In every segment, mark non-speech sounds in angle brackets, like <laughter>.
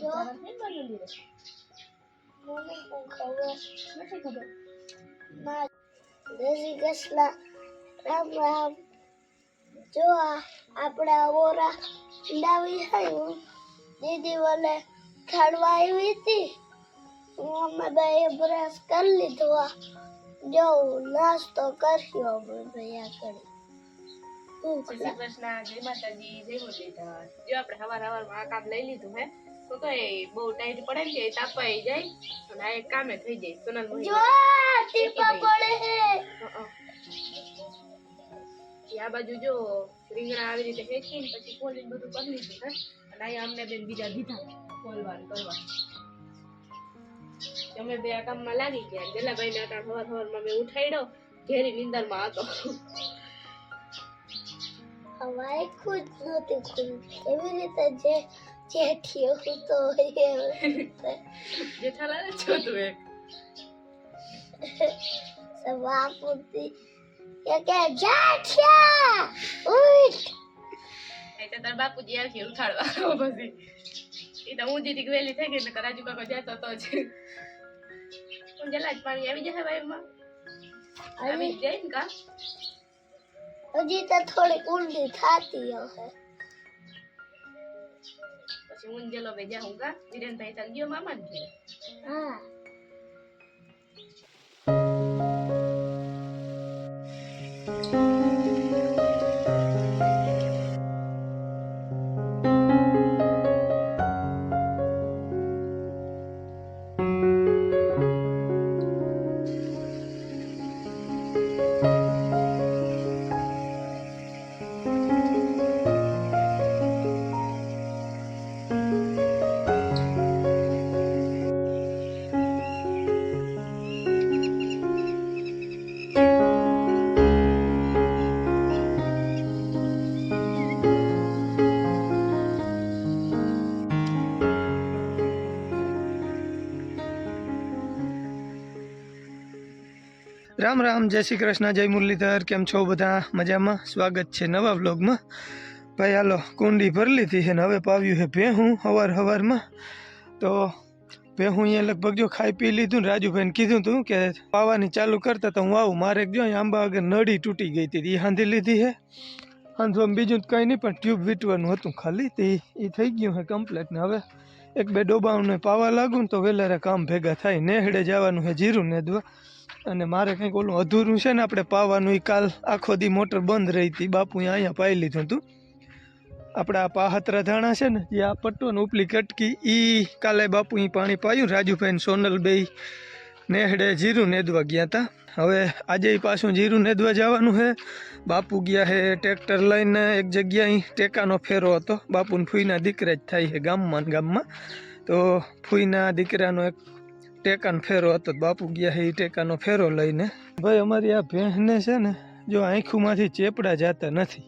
જો. મને પણ ખબર આપણે ઓરા ડાવી આવ્યું દીદી વલે ખાડવા આવી હતી. અમે બે બ્રશ કરી લીધો જો નાસ્તો કર્યો અમે કરી ભૂખ જય શ્રી કૃષ્ણ જય માતાજી જય મુરલીધર જો આપણે હવાર હવારમાં આ કામ લઈ લીધું હે તો તો એ બહુ ટાઈટ પડે ને કે તાપાઈ જાય અને આ એક કામે થઈ જાય સોનલ મોહી. જો ટીપા પડે હે. આ બાજુ જો રીંગણા આવી રીતે હેચીને પછી ખોલીને બધું કરી લીધું હે અને અહીંયા અમને બેન બીજા દીધા ખોલવાનું ને અમે બે આ કામમાં લાગી ગયા. ગેલાભાઈ ને અટાણ હવાર હવારમાં મેં ઉઠાડ્યો ઘેરી નીંદરમાં હતો. હવાઈ ખુદ નહોતી ખુલતી એવી રીતે જે જેઠીઓ તો હોય એવી રીતે. જેઠાલાલ છો તું એક સભાપતિ કે કે જેઠિયા ઉઠ. એટલે તાર બાપુજી આવશે ઉઠાડવા. પછી. એ તો હું જીતી વેલી થઈ ગઈ એટલે રાજુ કાકો જતો તો જ. હું જલા જ પાણી આવી જશે વાયરમાં આવી જ જાય ને કા? હજી તો થોડી ઊંડી થાતી હવે. પછી ઊંજેલો ભેજા જાઉં કા વિરેનભાઈ તાર ગયો મામા ને હા. રામ રામ, જય શ્રી કૃષ્ણ, જય મુરલીધર, કેમ છો બધા? મજામાં? સ્વાગત છે નવા વ્લોગમાં. ભાઈ, હાલો, કુંડી ભરી લીધી છે ને હવે પાવ્યું છે ભેહું હવાર હવારમાં. તો ભેહું અહીંયા લગભગ જો ખાઈ પી લીધું ને રાજુભાઈને કીધું હતું કે પાવાની ચાલુ કરતા તો હું આવું. મારે જો અહીંયા આંબા આગળ નળી તૂટી ગઈ હતી એ હાંધી લીધી છે. હાંધવામાં બીજું કંઈ નહીં, પણ ટ્યુબ વીટવાનું હતું ખાલી, તે એ થઈ ગયું છે કમ્પ્લેટ ને હવે એક બે ડોબાઓને પાવા લાગુ ને તો વેલારે કામ ભેગા થાય. નેહડે જવાનું છે જીરું નેદવા અને મારે કંઈક ઓલું અધૂરું છે ને આપણે પાવાનું એ કાલ આખો દી મોટર બંધ રહી હતી. બાપુએ અહીંયા પાઈ લીધું હતું. આપણા પાહતરા ધાણા છે ને જે આ પટ્ટો ને ઉપલી કટકી એ કાલે બાપુએ પાણી પાયું. રાજુભાઈ ને સોનલભાઈ નેહડે જીરું નેદવા ગયા હતા હવે આજે પાછું જીરું નેદવા જવાનું છે બાપુ ગયા હે ટ્રેક્ટર લઈને, એક જગ્યાએ ટેકાનો ફેરો હતો. બાપુને ફૂઈના દીકરા જ થાય છે ગામમાં ગામમાં. તો ફૂઈના દીકરાનો એક ટેકાનો ફેરો હતો. બાપુ ગયા છે એ ટેકાનો ફેરો લઈને. ભાઈ, અમારી આ ભેંસને છે ને, જો આંખુંમાંથી ચેપડા જતા નથી.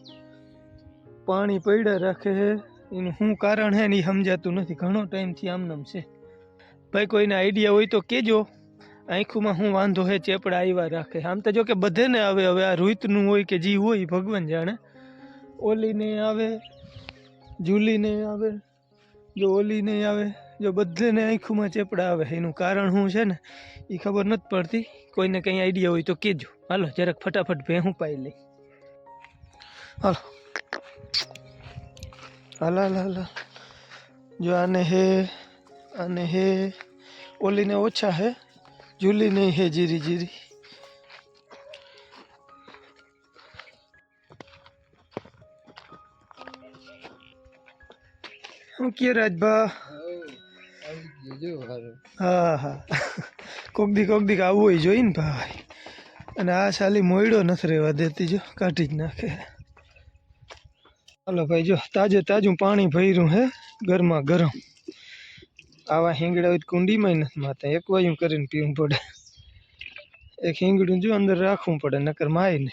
પાણી પડ્યા રાખે છે. એનું શું કારણ છે ને એ સમજાતું નથી. ઘણો ટાઈમથી આમનામ છે. ભાઈ, કોઈને આઈડિયા હોય તો કહેજો. આંખુંમાં શું વાંધો છે? ચેપડા આવ્યા રાખે. આમ તો જો કે બધેને આવે. હવે આ રૂતનું હોય કે જે હોય ભગવાન જાણે. ઓલીને આવે જુલીને આવે. જો ઓલીને આવે જો બધાને આંખોમાં ચેપડા આવે, એનું કારણ શું છે ને એ ખબર નથી પડતી. કોઈને કંઈ આઈડિયા હોય તો કહેજો. હાલો, જરાક ફટાફટ ભેહું પાઈ લઈ. હાલો. હાલ હાલ હાલ. જો આને હે આને હે, ઓલીને ઓછા હે, જુલી નહીં હે જીરી જીરી. શું કે રાજભા? હા હા. કોક દી કોક દી આવવું હોય જોઈ ને ભાઈ. અને આ સાલી મોયડો નથી રહેવા દેતી, જો, કાઢી જ નાખે. હાલો ભાઈ, જો, તાજે તાજું પાણી ભર્યું હે, ગરમા ગરમ. આવા હિંગડા હોય તો કુંડીમાં નથી માતા એક વાયું કરીને પીવું પડે. એક હિંગડું જો અંદર રાખવું પડે, નકર માય નહીં.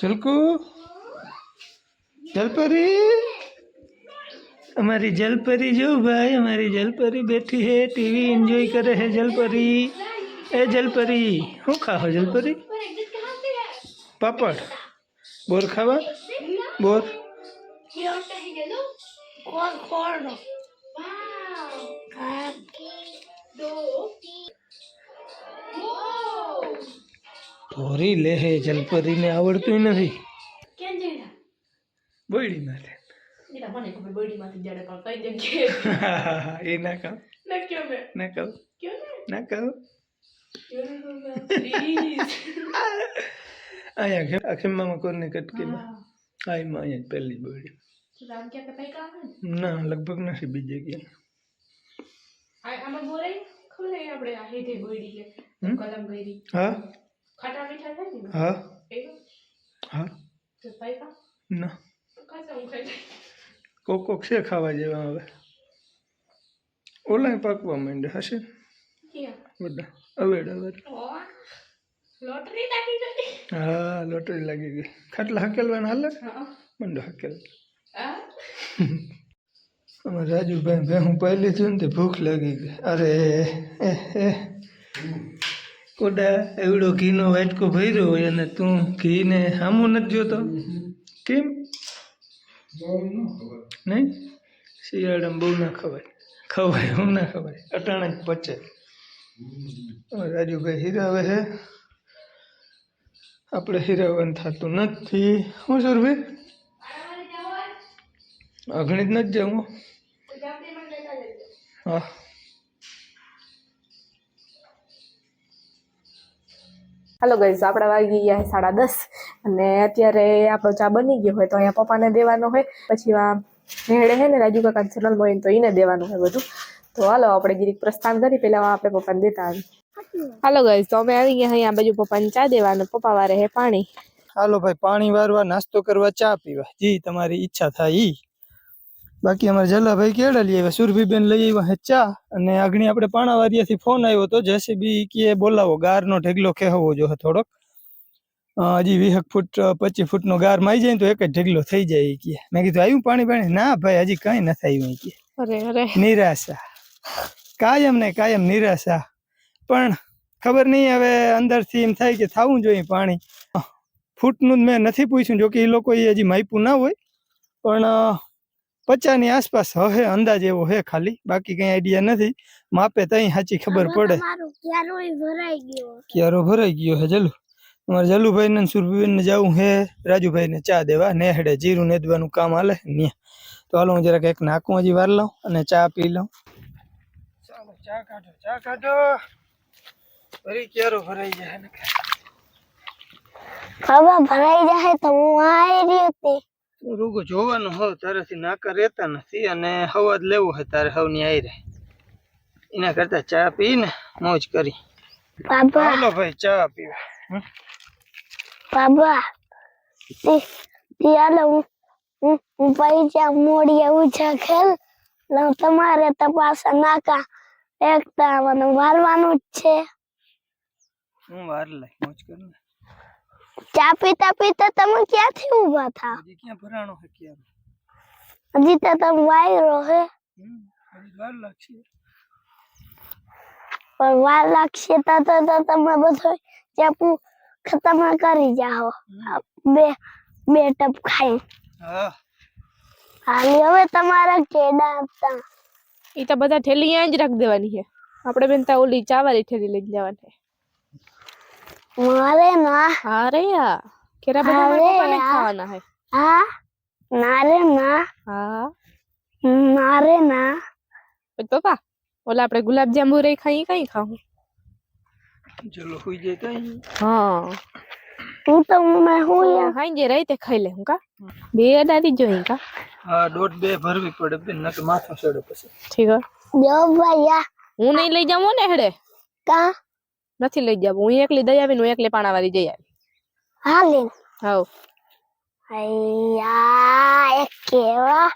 જલકુ જલપરી અમારી જલપરી જો ભાઈ અમારી જલપરી બેઠી હે ટીવી એન્જોય કરે હે જલપરી એ જલપરી શું ખાઓ જલપરી પાપડ બોર ખાવા બોર કોણ કોણ હા ધોરી લે હે જલપરીને આવડતું નથી કેમ જઈડા બોયડી માથે એલા મને ખબર બોડીમાંથી જડે પણ કઈ જગ્યાએ? <laughs> એ ના કહું ના કયો મેં ના? કહું કયો ના કહું અહીંયા ખેમ કોરને કટકીમાં? હા. એમાં અહીંયા પહેલી બોયડી ક્યાં ને? લગભગ નથી બીજે ક્યાંય આમાં બોરાય ખબર આપણે આ હેઠે બોયડી કે કલમ ગઈરી હા. ખાટા મીઠા થાય ને? હા. હા. તો પૈકા ના. કોક કોક છે ખાવા જેવા હવે. ઓલાય પાકવા માંડે હશે? ને બધા. અવેડ અવેડ. લોટરી નાખી ગઈ. હા લોટરી લાગી ગઈ. ખાટલા હકેલવાના હાલે? મંડો હકેલ. આ અમારે રાજુભાઈ બે હું પહેલી થયું ને તે ભૂખ લાગી ગઈ. અરે એ કોડા એવડો ઘીનો વાટકો ભર્યો હોય અને તું ઘીને સામું નથી જોતો? કેમ? નહીં? શિયાળામાં બહુ ના ખવાય. ખવાય હું ના ખવાય. અટાણે જ પચે. રાજુભાઈ હીરાવે છે. આપણે હીરાવન થતું નથી. હું સુરભી અગણિત નથી જવું? હા. હાલો ગઈઝ આપણા વાગી ગયા સાડા દસ અને અત્યારે આપણો ચા બની ગયો હોય તો અહીંયા પપ્પાને દેવાનો હોય. પછી આ હેડે હે ને રાજુ કાકા ચેનલ હોય તો એને દેવાનું હોય બધું. તો હાલો આપણે ગીરીક પ્રસ્થાન કરી, પેલા આપણે પપ્પાને દેતા આવી હાલો ગઈઝ તો અમે આવી ગયા અહીંયા બાજુ પપ્પાને ચા દેવાનો. પપ્પા વારે હે પાણી. હાલો ભાઈ, પાણી વારવા નાસ્તો કરવા ચા પીવા. જી, તમારી ઈચ્છા થાય ઈ. બાકી અમારે જલાભાઈ કેળા લઈ આવ્યા સુરભીબેન લઈ આવ્યા હે ચા અને આગણી આપણે પાણાવારિયાથી ફોન આવ્યો તો જેસીબી કે બોલાવો ગારનો ઢેગલો કહેવો જોઈએ થોડોક. હજી વીસ ફૂટ પચીસ ફૂટનો ગાર મારી જાય ને તો એક જ ઢેગલો થઈ જાય કે મેં કીધું આવ્યું પાણી પાણી? ના ભાઈ હજી કઈ નથી આવ્યું કે અરે અરે. નિરાશા. કાયમ ને કાયમ નિરાશા. પણ ખબર નહીં હવે અંદરથી એમ થાય કે થવું જોઈએ પાણી. ફૂટનું જ મેં નથી પૂછ્યું જો કે એ લોકો હજી માયપું ના હોય. પણ અ, પચાસની આસપાસ હવે અંદાજ એવો હે ખાલી. બાકી કઈ આઈડિયા નથી. માપે તઈ સાચી ખબર પડે. મારું ક્યારોય ભરાઈ ગયો ક્યારો ભરાઈ ગયો હે જલુ? અમારે જલુભાઈ ને સુરભીબેન ને જવું હે. રાજુભાઈ ને ચા દેવા. નેહડે જીરું નેદવાનું કામ હાલે. ન્યા. તો હાલો હું જરાક એક નાખું હજી વાર લઉં અને ચા પી લઉં. ચાલો ચા કાઢો ચા કાઢો. ફરી ક્યારો ભરાઈ જાય ને બાબા ભરાઈ જાય તો હું આવી રહી હતી. તું રૂગો જોવાનું હો તારાથી નાકા રહેતા નથી અને હવા જ લેવું હોય તારે હવની આઈ રહે એના કરતા ચા પીને મોજ કરી. હાલો ભાઈ ચા પીવા? બાબા હાલો હું હું ત્યાં મોડી મોડીએ છે ખેલ તમારે તપાસ નાકા એકતા મને મારવાનું જ છે. હું વાર લઈ મોજ કર ને ચા પીતા પીતા તમે ક્યાંથી ઊભા થા? હજી ક્યાં ભરાણો હે ક્યાં હજી તો તમે વાયરો હે. હજી વાર લાગશે. પણ વાર લાગશે તો તો તો તમે બધો ચાપુ ખતમ કરી જાઓ. બે બે ટપ ખાઈ. હા. હાલી હવે તમારા કેડા હતા. એ તો બધા ઠેલી અહીંયા જ રાખ દેવાની છે. આપણે બેન તા ઓલી ચાવાળી ઠેલી લઈ જવાની છે. મારે ના હા રે યા કેરા બધા અરે મારા પપ્પાને જ યાર. ખાવાના હે હા નારે ના હા નારે ના પછી પપ્પા ઓલા આપણે ગુલાબ જાંબુ રહી ખાઈ કઈ ખાવું ચલો હુઈ જાય કઈ હા હું તો મેં હું યાર હાઈ જે રહી તે ખાઈ લે હું કા બે અડાડી જોઈ કા હા દોઢ બે ભરવી પડે બેન નકર માથું ચડે પછી ઠીક હે જો ભૈયા હું નહીં લઈ જાઉં ને હેડે કા નથી લઈ જાવ હું એકલી દઈ આવીને હું એકલી પાણા વાળી જઈ આવી હાલી હાવ ભૈયા એ કેવા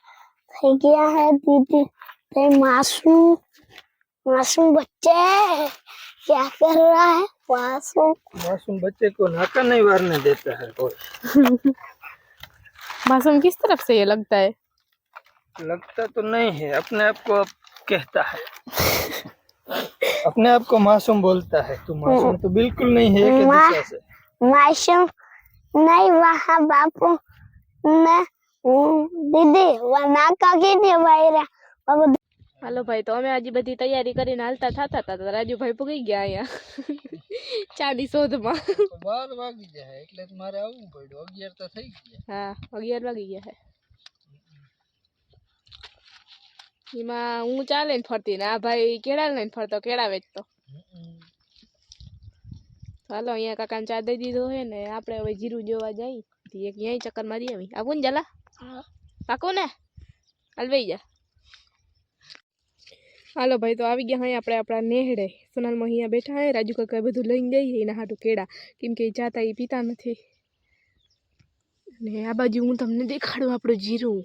થઈ ગયા હે દીદી તે मासूम मासूम बच्चे क्या कर रहा है मासूम मासूम बच्चे को नाका नहीं वारने देता है कोई मासूम किस तरफ से ये लगता है लगता तो नहीं है अपने आप को अब कहता है अपने आप को मासूम बोलता है तू मासूम तो बिल्कुल नहीं है एक माँ। दिशा से मासूम नहीं वहाँ बापू ने दीदी वहाँ नाका की थी वायरा बाबू હાલો ભાઈ તો અમે હજી બધી તૈયારી કરીને હાલતા થતા હતા તો રાજુભાઈ પૂગી ગયા અહીંયા <laughs> ચાની શોધમાં બાર વાગી જાય એટલે મારે આવવું પડ્યું અગિયાર તો થઈ ગયા હા અગિયાર વાગી ગયા એમાં હું ચા લઈને ફરતી ને આ ભાઈ કેળા લઈને ફરતો કેળા વેચતો. હાલો અહીંયા કાકાને ચા દઈ દીધો છે ને આપણે હવે જીરું જોવા જઈ. એક અહીંયા ચક્કર મારી આવી. આવું ને જલા પાકો ને. હાલ વઈ જા. હાલો ભાઈ તો આવી ગયા હા આપણે આપણા નેહડે. સોનાલમાં અહીંયા બેઠા હે રાજુ કાકા બધું લઈને જઈએ એના હાટું કેળા. કેમ કે એ જાતા એ પીતા નથી. અને આ બાજુ હું તમને દેખાડું આપણું જીરું.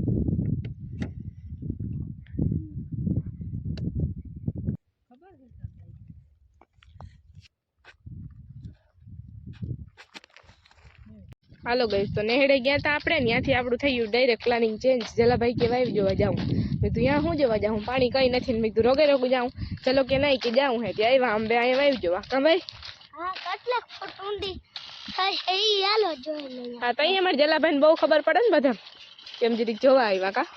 હાલો ગઈ તો નેહડે ગયા હતા આપણે ત્યાંથી આપણું થઈ ગયું ડાયરેક્ટ પ્લાનિંગ ચેન્જ જલાભાઈ કે વાવી જોવા જાઉં. મેં તું ત્યાં શું જોવા જાઉં? પાણી કઈ નથી. મેં તું રોગે રોગું જાઉં. ચલો કે નહીં કે જાઉં હે ત્યાં આવ્યા આંબે અહીંયા વાવી જોવા. કાં ભાઈ? થાય હા તો અહીંયા જલાભાઈને બહુ ખબર પડે ને બધા કેમ જરીક જોવા આવ્યા કા?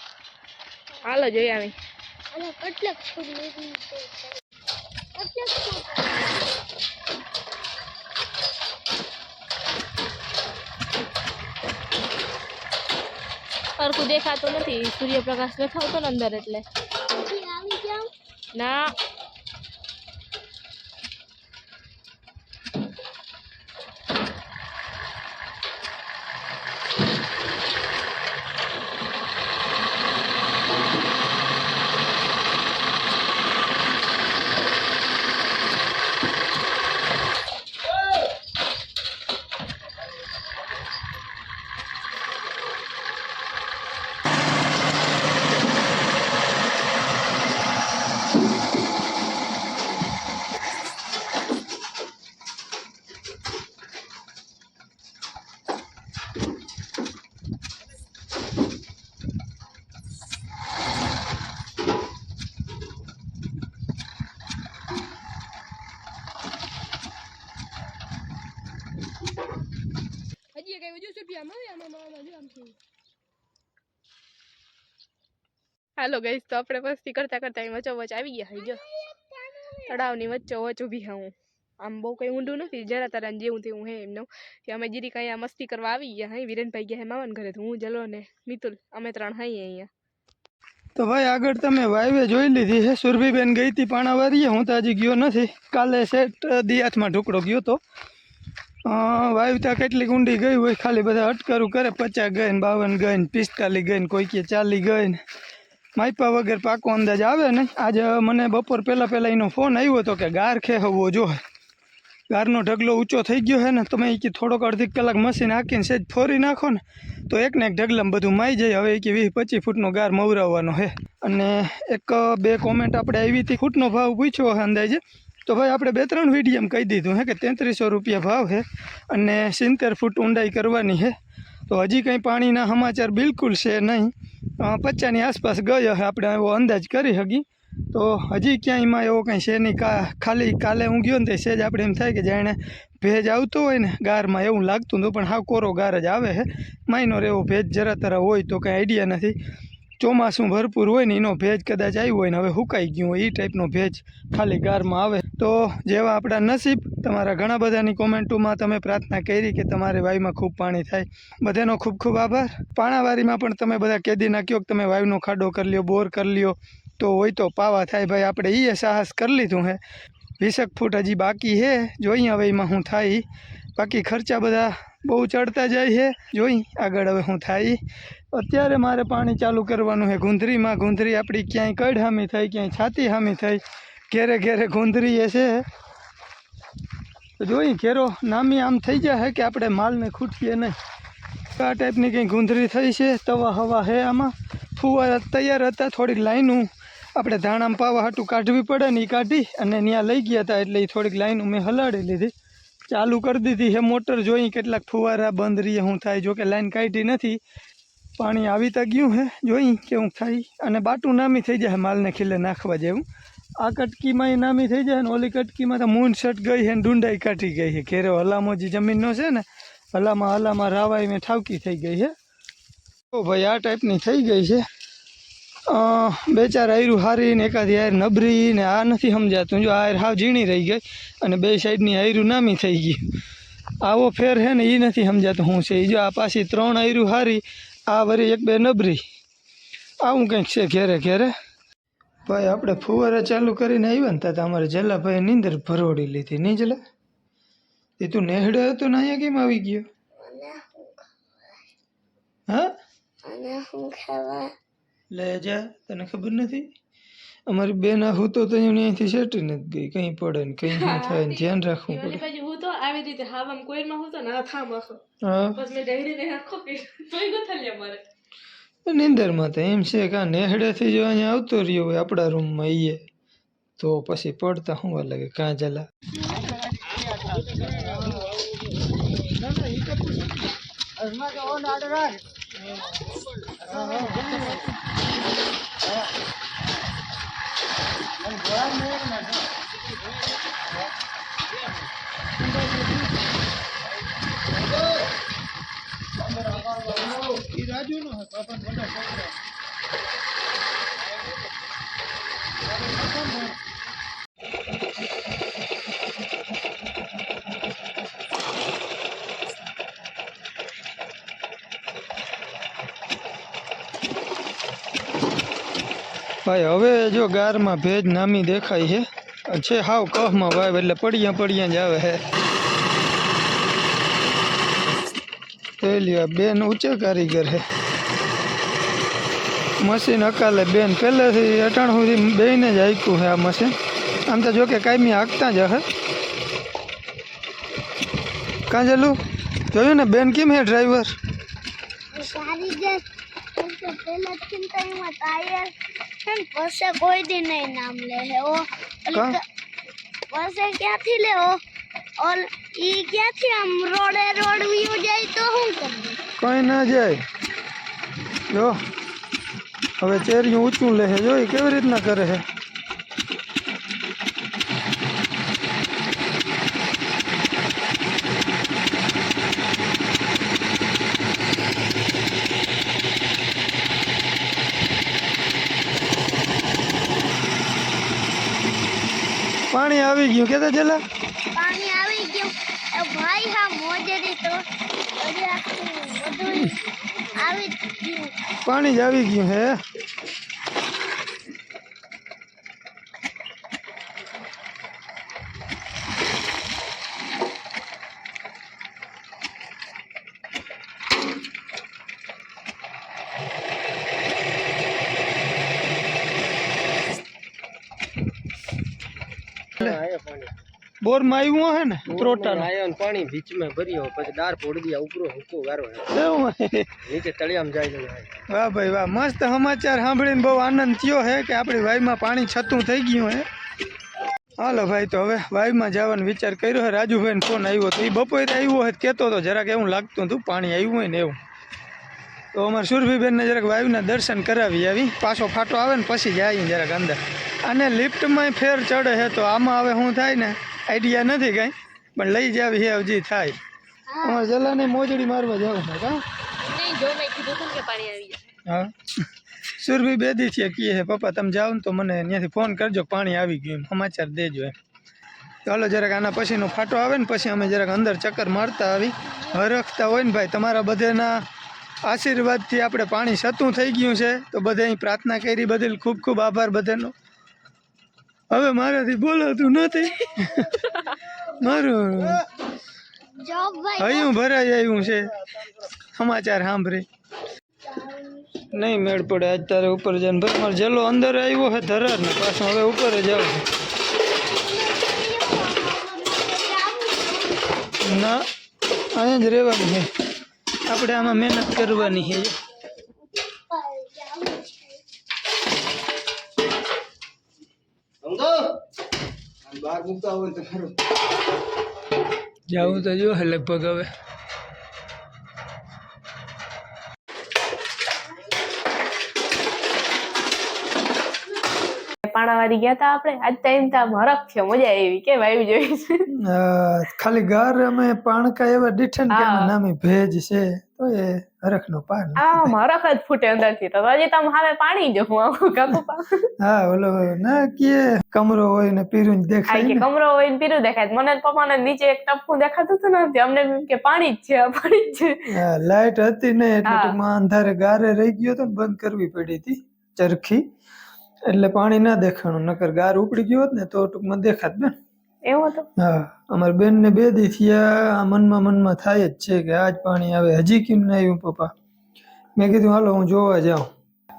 હાલો જોઈ આવી. કેટલાક ફૂટ ઊંડી છે કેટલાક ફૂટ સરખું દેખાતું નથી. સૂર્યપ્રકાશ નથી આવતો ને અંદર એટલે. ના. હાલો ગઈશ તો આપણે મસ્તી કરતા કરતા અહીં વચ્ચો વચ આવી ગયા જો તળાવની વચ્ચો વચ ઊભી હા હું. આમ બહુ કઈ ઊંડું નથી જરા તારા જેવું તેવું હે એમનું. કે અમે જીરી કઈ આ મસ્તી કરવા આવી ગયા હઈ. વિરેનભાઈ ગયા હે મામાને ઘરે તો હું જલો ને મિતુલ અમે ત્રણ હાઈએ અહીંયા. તો ભાઈ આગળ તમે વાઈવે જોઈ લીધી છે સુરભીબેન ગઈ હતી પાણાવારીએ હું તો હજી ગયો નથી. કાલે સેટ દિયાથમાં ઢુકડો ગયો તો. વાવતા કેટલી ઊંડી ગઈ હોય, ખાલી બધા અટકારું કરે, પચાસ ગઈ ને બાવન ગઈ ને પિસ્તાલીસ ગઈ ને કોઈ કે ચાલી ગઈ ને માયપા વગર પાકો અંદાજ આવે ને. આજે મને બપોર પહેલાં પહેલાં એનો ફોન આવ્યો હતો કે ગાર ખેહવવો જો. ગારનો ઢગલો ઊંચો થઈ ગયો છે ને તમે એ કે થોડોક અડધી કલાક મશીન હાકીને સેજ ફોરી નાખો ને, તો એક ને એક ઢગલામાં બધું માઈ જાય. હવે કે વીસ પચીસ ફૂટનો ગાર મવરાવવાનો છે અને એક બે કોમેન્ટ આપણે આવી હતી. ફૂટનો ભાવ પૂછ્યો અંદાજે. તો ભાઈ આપણે બે ત્રણ વિડીયમ કહી દીધું હે કે તેત્રીસો રૂપિયા ભાવ છે અને સિત્તેર ફૂટ ઊંડાઈ કરવાની છે તો હજી કંઈ પાણીના સમાચાર બિલકુલ છે નહીં. અ, પચાસની આસપાસ ગયો છે આપણે એવો અંદાજ કરી શકી તો હજી ક્યાંયમાં એવો કંઈ છે નહીં કા ખાલી કાલે હું ગયો ને તે સેજ આપણે એમ થાય કે જાણે ભેજ આવતો હોય ને ગારમાં એવું લાગતું હતું પણ હા કોરો ગાર જ આવે છે માઇનોર એવો ભેજ જરા તરા હોય તો કંઈ આઈડિયા નથી. ચોમાસું ભરપૂર હોય ને એનો ભેજ કદાચ આવ્યો હોય ને હવે હુકાઈ ગયું હોય એ ટાઈપનો ભેજ ખાલી ગારમાં આવે. તો જેવા આપણા નસીબ, તમારા ઘણા બધાની કોમેન્ટોમાં તમે પ્રાર્થના કરી કે તમારે વાયુમાં ખૂબ પાણી થાય. બધાનો ખૂબ ખૂબ આભાર. પાણાવારીમાં પણ તમે બધા કેદીના નાખ્યો કે તમે વાયુનો ખાડો કરી લ્યો, બોર કરી લ્યો. તો હોય તો પાવા થાય ભાઈ, આપણે એ સાહસ કરી લીધું હે. વીસેક ફૂટ હજી બાકી છે જોઈએ હવે એમાં હું થાય બાકી ખર્ચા બધા બહુ ચડતા જાય છે જોઈ આગળ હવે હું થાય. અત્યારે મારે પાણી ચાલુ કરવાનું છે. ગુંદરીમાં ગુંદરી આપણી ક્યાંય કડ હામી થઈ, ક્યાંય છાતી હામી થઈ, ઘેરે ઘેરે ગુંદરી એ છે. તો ઘેરો નામી આમ થઈ જાય કે આપણે માલને ખૂટીએ નહીં. આ ટાઈપની કંઈ ગુંદરી થઈ છે, તવા હવા હે આમાં. ફુવારા તૈયાર હતા, થોડીક લાઈનું આપણે ધાણામાં પાવા હાટું કાઢવી પડે ને એ કાઢી અને ત્યાં લઈ ગયા હતા એટલે એ થોડીક લાઈનું મેં હલાડી લીધી. ચાલુ કરી દીધી હે મોટર, જોઈ કેટલાક ફુવારા બંધ રહીએ શું થાય, જોકે લાઈન કાઢી નથી. પાણી આવી તા ગયું હે, જોઈ કેવું થાય. અને બાટું નામી થઈ જાય માલને ખીલે નાખવા જેવું. આ કટકીમાં એ નામી થઈ જાય ને, ઓલી કટકીમાં તો મૂન શટ ગઈ છે ને, ડુંડાઈ કાઢી ગઈ છે ઘેરે હલામો જે જમીનનો છે ને, હલામાં હલામાં રાવાઈ મેં ઠાવકી થઈ ગઈ છે ઓ ભાઈ, આ ટાઈપની થઈ ગઈ છે. બે ચાર આયરું હારી ને, એકાદી આયર નબરી ને, આ નથી સમજાતું. જો આયર હાવ ઝીણી રહી ગઈ અને બે સાઈડની આયરું નામી થઈ ગઈ આવો ફેર છે ને એ નથી સમજાતું શું છે. જો આ પાછી ત્રણ આયરું હારી આ વરી એક બે નબરી. આવું કંઈક છે ઘેરે ઘેરે. ભાઈ આપણે ફુવારા ચાલુ કરીને આવ્યા ને ત્યાં અમારે જલાભાઈ નીંદર ભરોડી લીધી. નહીં જલા? એ તું નેહડે હતો ને અહીંયા કેમ આવી ગયો? હા લે જા તને ખબર નથી? અમારી બેન હું તો અહીંયાથી સેટી નથી ગઈ કંઈ પડે ને કંઈ શું થાય ને ધ્યાન રાખવું ઓલી પડે. બાજુ હું તો આવી રીતે હાવામાં કોઈમાં હું તો ના થામ આખો. હા. બસ મેં ડહેડીને આખો પી <laughs> તોય ગોથલ્યા મારે. નીંદરમાં તો એમ છે કે આ નેહડેથી જો અહીંયા આવતો રહ્યો હોય આપણા રૂમમાં ઈએ તો પછી પડતા શું વાર લાગે કાં જલા. રાજુ નો હતો પણ બધા ભાઈ હવે જો ગારમાં ભેજ નામી દેખાય છે. અને છે હાવ કફમાં વાવ એટલે પડિયા પડિયા જ આવે છે. પેલી બેન ઊંચા કારીગર છે. મશીન અકાલે બેન. પહેલેથી અટાણ સુધી બેને જ હાંક્યું છે આ મશીન. આમ તો જો કે કાયમી હાંકતા જ હશે. કાં ચાલું જોયું ને બેન કેમ હે ડ્રાઈવર સારી જાય કેમ કે પેલા ચિંતામાં ટાયર ને? કોઈ દી નહીં નામ લે હે ઓ પછી ક્યાંથી લે ઓ ઓલ ઈ ક્યાંથી આમ રોડે રોડ વ્યૂ જાય તો શું કરવું? કંઈ ના જાય. જો હવે ચેરિયું ઊંચું લે છે જો એ કેવી રીતના કરે છે પાણી આવી ગયું કેતા પાણી આવી ગયું. ભાઈ હા મોજેરી તો. આવી પાણી જ આવી ગયું હે? બોરમાં આવ્યું હે ને ત્રોટા આયો ને પાણી બીચમાં ભર્યો પછી દાર પોડી દીધા ઉપરો હુકો ગારો નીચે તળિયામાં જાય છે વાહ ભાઈ વાહ મસ્ત સમાચાર સાંભળીને બહુ આનંદ થયો હે કે આપણી વાઈમાં પાણી છતું થઈ ગયું હે. હાલો ભાઈ તો હવે વાઈમાં જવાનો વિચાર કર્યો હે. રાજુભાઈને ફોન આવ્યો તો એ બપોરે આવ્યો હોય કહેતો હતો જરાક એવું લાગતું હતું પાણી આવ્યું હોય ને એવું. તો અમારે સુરભીબેનને જરાક વાયુના દર્શન કરાવી આવી. પાછો ફાટો આવે ને પછી જાય જરાક અંદર. અને લિફ્ટમાં ફેર ચડે છે તો આમાં હવે શું થાય ને? આઈડિયા નથી કાંઈ પણ લઈ જાવી હે હજી થાય. અમારે જલાને મોજડી મારવા જવું છે કાં? નહીં જો મેં કીધું હતું ને કે પાણી આવી જાય. હા. સુરભી બે દી થી કીએ હે પપ્પા તમે જાઓ ને તો મને ત્યાંથી ફોન કરજો પાણી આવી ગયું એમ સમાચાર દેજો એમ. ચાલો જરાક આના પછીનો ફાટો આવે ને પછી અમે જરાક અંદર ચક્કર મારતા આવી. હરખતા હોય ને ભાઈ તમારા બધાના આશીર્વાદથી આપણે પાણી સતું થઈ ગયું છે. તો બધે અહીં પ્રાર્થના કરી બદલ ખૂબ ખૂબ આભાર બધાનો. હવે મારાથી બોલાતું નથી. મારું હયું ભરાઈ આવ્યું છે. સમાચાર સાંભળી. નહીં મેળ પડે આજ તારે ઉપર જાય ભાઈ મારો જલો અંદર આવ્યો હે ધરાર ને પાછો હવે ઉપર જ આવું. ના અહીંયા જ રહેવાનું છે. આપણે આમાં મહેનત કરવાની છે. બહાર મૂકતા હોય તો જવું તો જો લગભગ હવે. પાણાવાળી ગયા હતા આપણે. આજ ટાઈમ તો હરખ થયો મજા આવી કે આવી જોઈ ખાલી ઘર અમે પાણકા એવા ડીઠન કે. નામે ભેજ છે તો એ હરખ નો પાન આ હરખ જ ફૂટે અંદરથી તો હજી તમે હવે પાણી જો હું કાકુ હા ઓલો ના કે કમરો હોય ને પીરું દેખાય કે કમરો હોય ને પીરું દેખાય. મને પપ્પા ને નીચે એક ટપકું દેખાતું હતું ને અમને કે પાણી જ છે પાણી જ છે. લાઈટ હતી ને એટલે અંધારે ગારે રહી ગયો તો ને બંધ કરવી પડી હતી ચરખી. એટલે પાણી ના દેખાણું નકર ગાર ઉપડી ગયો હોત ને તો ટૂંકમાં દેખાત બેન. એવું હતું? હા અમારી બેન ને બે દી થયા આ મનમાં મનમાં થાય જ છે કે આજ પાણી આવે હજી કેમ ના આવ્યું પપ્પા? મેં કીધું હાલો હું જોવા જાઉં.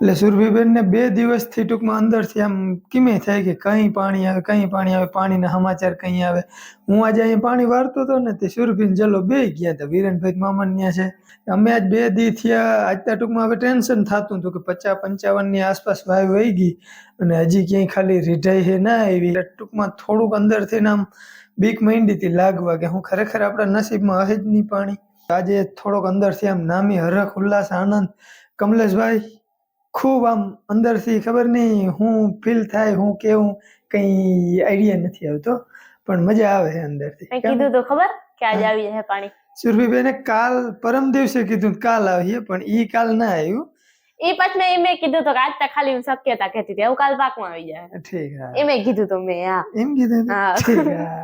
એટલે સુરભીબેન ને બે દિવસથી ટૂંકમાં અંદરથી આમ કિમે થાય કે કઈ પાણી આવે, કઈ પાણી આવે, પાણીના સમાચાર કઈ આવે. હું આજે અહીં પાણી વારતો હતો ને તે સુરભીન જલો બે ગયા હતા. વિરેનભાઈ મામન ત્યાં છે. અમે આજ બે દી થયા, આજ ત્યાં ટૂંકમાં હવે ટેન્શન થતું હતું કે પચાસ પંચાવનની આસપાસ વાયુ વહી ગઈ અને હજી ક્યાંય ખાલી રીઢાઈ હે ના આવી. ટૂંકમાં થોડુંક અંદરથી આમ બીક માંડી હતી લાગવા કે હું ખરેખર આપણા નસીબમાં હે જ નહીં પાણી. આજે થોડોક અંદરથી આમ નામી હરખ, ઉલ્લાસ, આનંદ. કમલેશભાઈ ખૂબ આમ અંદરથી ખબર નહીં હું ફીલ થાય હું કેવું કંઈ આઈડિયા નથી આવતો પણ મજા આવે છે અંદરથી. મેં કીધું તો ખબર કે આજે આવી જશે પાણી. સુરભીબેને કાલ પરમ દિવસે કીધું કાલ આવીએ પણ ઈ કાલ ના આવ્યું. એ પછી મેં મેં કીધું તો આજ તો ખાલી શક્યતા કહેતી હતી એવું કાલ પાકમાં આવી જાય. ઠીક હા. એ મેં કીધું તો મેં હા. એમ કીધું. ઠીક હા.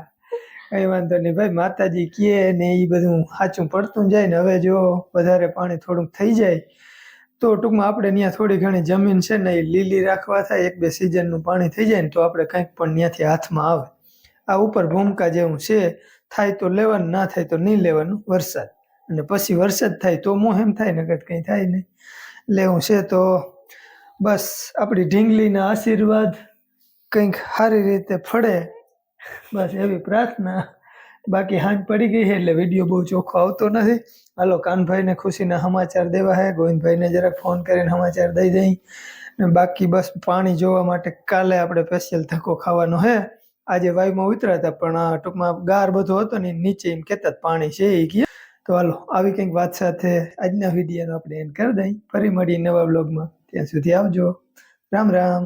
કઈ વાંધો નહીં ભાઈ માતાજી કીએ ને એ બધું સાચું પડતું જાય ને હવે જો વધારે પાણી થોડુંક થઈ જાય તો ટૂંકમાં આપણે ત્યાં થોડી ઘણી જમીન છે ને એ લીલી રાખવા થાય, એક બે સિઝનનું પાણી થઈ જાય ને તો આપણે કંઈક પણ ત્યાંથી હાથમાં આવે. આ ઉપર ભૂમકા જેવું છે, થાય તો લેવાનું, ના થાય તો નહીં લેવાનું, વરસાદ. અને પછી વરસાદ થાય તો મોહેમ થાય નકર કંઈ થાય નહીં. લેવું છે તો બસ આપણી ઢીંગલીના આશીર્વાદ કંઈક સારી રીતે ફળે. બસ એવી પ્રાર્થના. બાકી હાંજ પડી ગઈ છે એટલે વીડિયો બહુ ચોખ્ખો આવતો નથી. હાલો, કાનભાઈને ખુશીના સમાચાર દેવા હે. ગોવિંદભાઈને જરાક ફોન કરીને સમાચાર દઈ દઈ. ને બાકી બસ પાણી જોવા માટે કાલે આપણે સ્પેશિયલ ધક્કો ખાવાનો હે. આજે વાયુમાં ઉતરાતા પણ આ ટૂંકમાં ગાર બધો હતો ને નીચે એમ કહેતા પાણી છે એ ગયા તો હાલો, આવી કંઈક વાત સાથે આજના વિડીયોનો આપણે એન્ડ કરી દઈ. ફરી મળીએ નવા બ્લોગમાં ત્યાં સુધી આવજો. રામ રામ.